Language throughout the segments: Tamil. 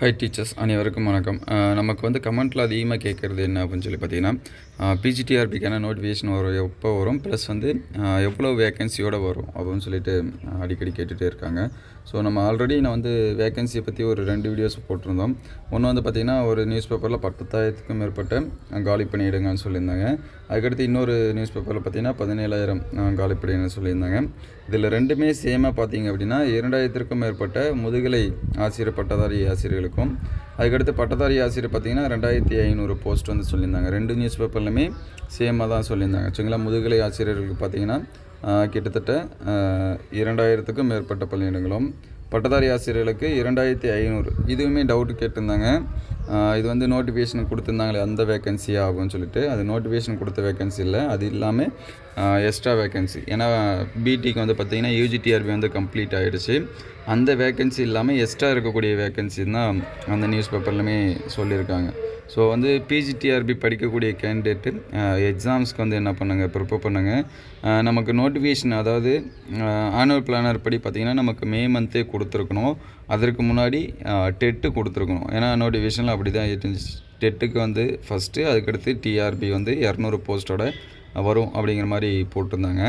ஹை டீச்சர்ஸ் அனைவருக்கும் வணக்கம். நமக்கு வந்து கமெண்ட்டில் அதிகமாக கேட்குறது என்ன அப்படின்னு சொல்லி பார்த்தீங்கன்னா பிஜிடிஆர்பிக்கான நோட்டிஃபிகேஷன் வரும் எப்போ வரும்? ப்ளஸ் வந்து எவ்வளோ வேகன்சியோடு வரும் அப்படின்னு சொல்லிட்டு அடிக்கடி கேட்டுகிட்டே இருக்காங்க. ஸோ நம்ம ஆல்ரெடி நான் வந்து வேகன்சியை பற்றி ஒரு ரெண்டு வீடியோஸ் போட்டிருந்தோம். ஒன்று வந்து பார்த்திங்கன்னா ஒரு நியூஸ் பேப்பரில் பத்தாயிரத்துக்கும் மேற்பட்ட காலி பணியிடங்கள்னு சொல்லியிருந்தாங்க. அதுக்கடுத்து இன்னொரு நியூஸ் பேப்பரில் பார்த்தீங்கன்னா பதினேழாயிரம் காலி பணியிடங்கள் சொல்லியிருந்தாங்க. இதில் ரெண்டுமே சேமாக பார்த்தீங்க அப்படின்னா இரண்டாயிரத்திற்கும் மேற்பட்ட முதுகலை ஆசிரியர் பட்டதாரி ஆசிரியர்களுக்கும் அதுக்கடுத்து பட்டதாரி ஆசிரியர் பார்த்தீங்கன்னா ரெண்டாயிரத்தி ஐநூறு போஸ்ட் வந்து சொல்லியிருந்தாங்க. ரெண்டு நியூஸ் பேப்பர்லையுமே சேமாக தான் சொல்லியிருந்தாங்க. சரிங்களா? முதுகலை ஆசிரியர்களுக்கு பார்த்தீங்கன்னா கிட்டத்தட்ட இரண்டாயிரத்துக்கும் மேற்பட்ட பள்ளியிடங்களும். பட்டதாரி ஆசிரியர்களுக்கு இரண்டாயிரத்தி ஐநூறு. இதுவுமே டவுட் கேட்டிருந்தாங்க. இது வந்து நோட்டிஃபிகேஷன் கொடுத்துருந்தாங்களே அந்த வேகன்சியா அப்படின்னு சொல்லிட்டு. அது நோட்டிஃபிகேஷன் கொடுத்த வேகன்சி இல்லை. அது இல்லாமல் எக்ஸ்ட்ரா வேகன்சி ஏன்னா பிடிக்கு வந்து பார்த்திங்கன்னா யூஜிடிஆர்பி வந்து கம்ப்ளீட் ஆகிடுச்சு அந்த வேகன்சி இல்லாமல் எக்ஸ்ட்ரா இருக்கக்கூடிய வேகன்சி தான் அந்த நியூஸ் பேப்பர்லையுமே சொல்லியிருக்காங்க. ஸோ வந்து பிஜிடிஆர்பி படிக்கக்கூடிய கேண்டிடேட்டு எக்ஸாம்ஸ்க்கு uh, வந்து என்ன பண்ணுங்கள் ப்ரிப்பேர் பண்ணுங்கள் uh, நமக்கு நோட்டிஃபிகேஷன் அதாவது uh, ஆனுவல் பிளானர் படி பார்த்திங்கன்னா நமக்கு மே மந்த்தே கொடுத்துருக்கணும். அதற்கு முன்னாடி டெட்டு கொடுத்துருக்கணும். ஏன்னா நோட்டிஃபிகேஷனில் அப்படி தான் இருந்துச்சு. டெட்டுக்கு வந்து ஃபஸ்ட்டு அதுக்கடுத்து டிஆர்பி வந்து இரநூறு போஸ்ட்டோட வரும் அப்படிங்கிற மாதிரி போட்டிருந்தாங்க.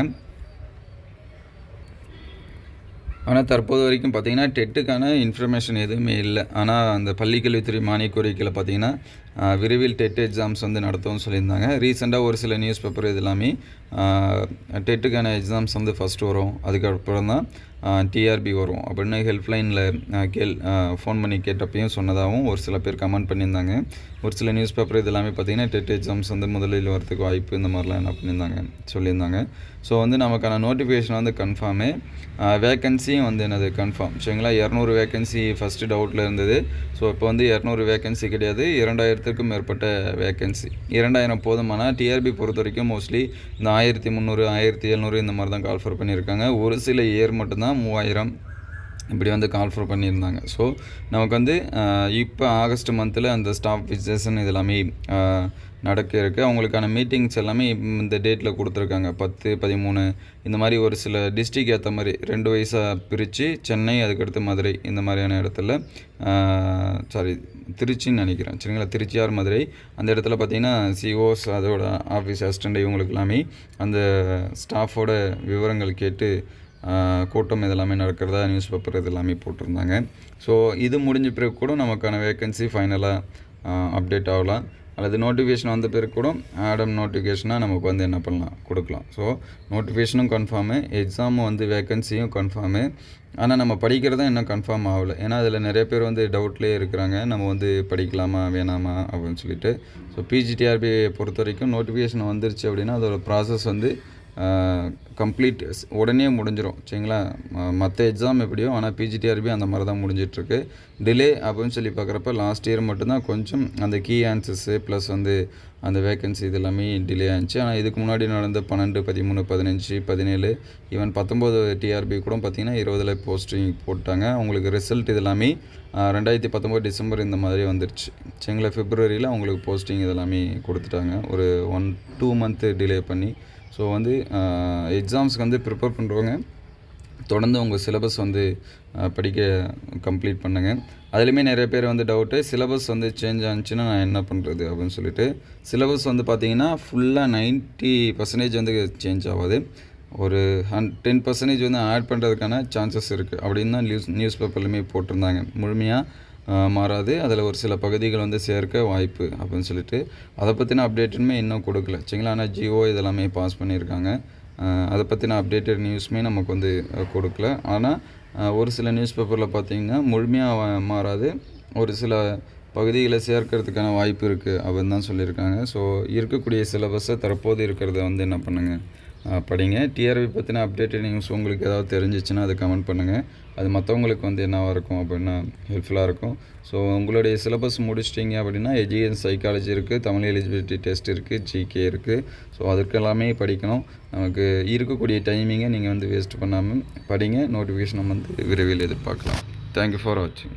ஆனால் தற்போது வரைக்கும் பார்த்தீங்கன்னா டெட்டுக்கான இன்ஃபர்மேஷன் எதுவுமே இல்லை. ஆனால் அந்த பள்ளிக்கல்வித்துறை மானிய கோரிக்கையில் பார்த்தீங்கன்னா விரைவில் டெட் எக்ஸாம்ஸ் வந்து நடத்தும்னு சொல்லியிருந்தாங்க. ரீசெண்டாக ஒரு சில நியூஸ் பேப்பர் இது எல்லாமே டெட்டுக்கான எக்ஸாம்ஸ் வந்து ஃபஸ்ட்டு வரும். அதுக்கப்புறம் தான் டிஆர்பி வரும். அப்படின்னு ஹெல்ப்லைனில் கேள் ஃபோன் பண்ணி கேட்டப்பையும் சொன்னதாகவும் ஒரு சில பேர் கமெண்ட் பண்ணியிருந்தாங்க. ஒரு சில நியூஸ் பேப்பர் இதெல்லாமே பார்த்தீங்கன்னா டெட் எக்ஸாம்ஸ் வந்து முதலில் வரதுக்கு வாய்ப்பு இந்த மாதிரிலாம் என்ன பண்ணியிருந்தாங்க சொல்லியிருந்தாங்க. ஸோ வந்து நமக்கான நோட்டிஃபிகேஷன் வந்து கன்ஃபார்மு வேக்கன்சியும் வந்து என்னது கன்ஃபார்ம் சரிங்களா? இரநூறு வேக்கன்சி ஃபஸ்ட்டு டவுட்டில் இருந்தது. ஸோ இப்போ வந்து இரநூறு வேக்கன்சி கிடையாது. இரண்டாயிரத்துக்கும் மேற்பட்ட வேக்கன்சி இரண்டாயிரம் போதுமானா டிஆர்பி பொறுத்த வரைக்கும் மோஸ்ட்லி இந்த ஆயிரத்தி முந்நூறு ஆயிரத்தி எழுநூறு இந்த மாதிரி தான் கால்ஃபர் பண்ணியிருக்காங்க. ஒரு சில இயர் மட்டும்தான் மூவாயிரம் இப்படி வந்து கால்ஃபர் பண்ணியிருந்தாங்க. ஸோ நமக்கு வந்து இப்போ ஆகஸ்ட் மந்தில் அந்த ஸ்டாஃப் விசேஷன் இது எல்லாமே நடக்க இருக்குது அவங்களுக்கான மீட்டிங்ஸ் எல்லாமே இந்த டேட்டில் கொடுத்துருக்காங்க. பத்து பதிமூணு இந்த மாதிரி ஒரு சில டிஸ்ட்ரிக் ஏற்ற மாதிரி ரெண்டு வயசாக பிரித்து சென்னை அதுக்கடுத்து மதுரை இந்த மாதிரியான இடத்துல சாரி திருச்சின்னு நினைக்கிறேன். சரிங்களா? திருச்சியார் மதுரை அந்த இடத்துல பார்த்தீங்கன்னா சிஓஸ் அதோட ஆஃபீஸ் அசிஸ்டண்ட் இவங்களுக்கு எல்லாமே அந்த ஸ்டாஃபோட விவரங்கள் கேட்டு கூட்டம் இதெல்லாமே நடக்கிறதா நியூஸ் பேப்பர் இது எல்லாமே போட்டிருந்தாங்க. ஸோ இது முடிஞ்ச பிறகு கூட நமக்கான வேக்கன்சி ஃபைனலாக அப்டேட் ஆகலாம். அல்லது நோட்டிஃபிகேஷன் வந்த பிறகு கூட ஆடம் நோட்டிஃபிகேஷனாக நமக்கு வந்து என்ன பண்ணலாம் கொடுக்கலாம். ஸோ நோட்டிஃபிகேஷனும் கன்ஃபார்மு எக்ஸாமும் வந்து வேக்கன்சியும் கன்ஃபார்மு ஆனால் நம்ம படிக்கிறதா இன்னும் கன்ஃபார்ம் ஆகலை. ஏன்னா அதில் நிறைய பேர் வந்து டவுட்லேயே இருக்கிறாங்க. நம்ம வந்து படிக்கலாமா வேணாமா அப்படின்னு சொல்லிட்டு. ஸோ பிஜிடிஆர்பி பொறுத்த வரைக்கும் நோட்டிஃபிகேஷன் வந்துருச்சு அப்படின்னா அதோடய ப்ராசஸ் வந்து கம்ப்ளீட் உடனே முடிஞ்சிடும் சரிங்களா? மற்ற எக்ஸாம் எப்படியோ ஆனால் பிஜிடிஆர்பி அந்த மாதிரி தான் முடிஞ்சிட்ருக்கு. டிலே அப்படின்னு சொல்லி பார்க்குறப்ப லாஸ்ட் இயர் மட்டும்தான் கொஞ்சம் அந்த கீ ஆன்சர்ஸு ப்ளஸ் வந்து அந்த வேகன்சி இது எல்லாமே டிலே ஆயிடுச்சு. ஆனால் இதுக்கு முன்னாடி நடந்த பன்னெண்டு பதிமூணு பதினஞ்சு பதினேழு ஈவன் பத்தொம்போது டிஆர்பி கூட பார்த்திங்கன்னா இருபதில் போஸ்டிங் போட்டாங்க. அவங்களுக்கு ரிசல்ட் இது எல்லாமே ரெண்டாயிரத்தி பத்தொம்போது டிசம்பர் இந்த மாதிரி வந்துருச்சு. சரிங்களா? ஃபிப்ரவரியில் அவங்களுக்கு போஸ்டிங் இதெல்லாமே கொடுத்துட்டாங்க. ஒரு ஒன் டூ மந்த்து டிலே பண்ணி ஸோ வந்து எக்ஸாம்ஸ்க்கு வந்து ப்ரிப்பேர் பண்ணுறவங்க தொடர்ந்து உங்கள் சிலபஸ் வந்து படிக்க கம்ப்ளீட் பண்ணுங்கள் அதுலேயுமே நிறைய பேர் வந்து டவுட்டு சிலபஸ் வந்து சேஞ்ச் ஆனிச்சுன்னா நான் என்ன பண்ணுறது அப்படின்னு சொல்லிட்டு சிலபஸ் வந்து பார்த்தீங்கன்னா ஃபுல்லாக 90% பர்சன்டேஜ் வந்து சேஞ்ச் ஆகாது ஒரு ஹன் டென் பர்சன்டேஜ் வந்து ஆட் பண்ணுறதுக்கான சான்சஸ் இருக்குது அப்படின்னு தான் நியூஸ் நியூஸ் பேப்பர்லையுமே போட்டிருந்தாங்க. முழுமையாக மாறாது. அதில் ஒரு சில பகுதிகள் வந்து சேர்க்க வாய்ப்பு அப்படின்னு சொல்லிட்டு. அதை பற்றின அப்டேட்டுமே இன்னும் கொடுக்கல. சரிங்களா? ஆனால் ஜியோ இதெல்லாமே பாஸ் பண்ணியிருக்காங்க. அதை பற்றின அப்டேட்டட் நியூஸுமே நமக்கு வந்து கொடுக்கல. ஆனால் ஒரு சில நியூஸ் பேப்பரில் பார்த்தீங்கன்னா முழுமையாக மாறாது. ஒரு சில பகுதிகளை சேர்க்கறதுக்கான வாய்ப்பு இருக்குது அப்படின்னு தான் சொல்லியிருக்காங்க. ஸோ இருக்கக்கூடிய சிலபஸை தற்போது இருக்கிறத வந்து என்ன பண்ணுங்கள் படிங்க. டிஆர்பி பற்றின அப்டேட்டட் நியூஸ் உங்களுக்கு ஏதாவது தெரிஞ்சிச்சுன்னா அதை கமெண்ட் பண்ணுங்கள் அது மற்றவங்களுக்கு வந்து என்னவாக இருக்கும் அப்படின்னா ஹெல்ப்ஃபுல்லாக இருக்கும். ஸோ உங்களுடைய சிலபஸ் முடிச்சிட்டிங்க அப்படின்னா எஜுகேஷன் சைக்காலஜி இருக்குது தமிழ் எலிஜிபிலிட்டி டெஸ்ட் இருக்குது ஜிகே இருக்குது ஸோ அதுக்கு எல்லாமே படிக்கணும். நமக்கு இருக்கக்கூடிய டைமிங்கை நீங்கள் வந்து வேஸ்ட் பண்ணாமல் படிங்க. நோட்டிஃபிகேஷன் வந்து விரைவில் எதிர்பார்க்கலாம். தேங்க்யூ ஃபார் வாட்சிங்